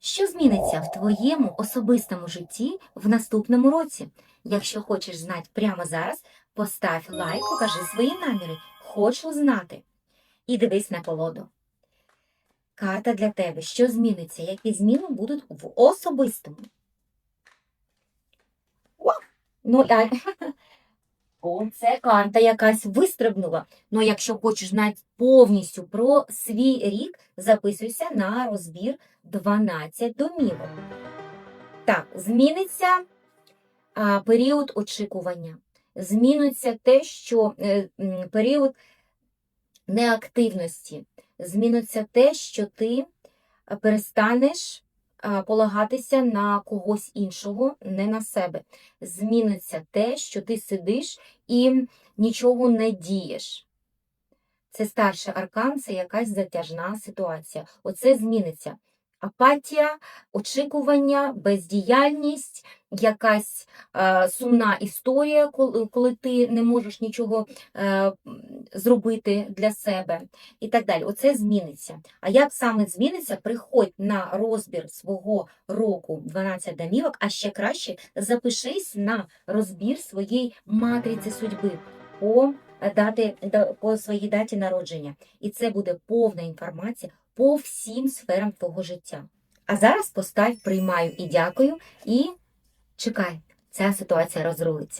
Що зміниться в твоєму особистому житті в наступному році? Якщо хочеш знати прямо зараз, постав лайк, покажи свої наміри. Хочу знати. І дивись на колоду. Карта для тебе. Що зміниться? Які зміни будуть в особистому? Ну, а... О, це карта якась вистрибнула. Ну, якщо хочеш знати повністю про свій рік, записуйся на розбір 12 домівок. Так, зміниться а, період очікування. Зміниться те, що е, період неактивності. Зміниться те, що ти перестанеш полагатися на когось іншого, не на себе. Зміниться те, що ти сидиш і нічого не дієш. Це старший аркан, це якась затяжна ситуація. Оце зміниться. Апатія, очікування, бездіяльність, якась е, сумна історія, коли, ти не можеш нічого е, зробити для себе і так далі. Оце зміниться. А як саме зміниться, приходь на розбір свого року 12 домівок, а ще краще запишись на розбір своєї матриці судьби по, дати, по своїй даті народження. І це буде повна інформація по всім сферам твого життя. А зараз постав приймаю і дякую, і чекай, ця ситуація розрулиться.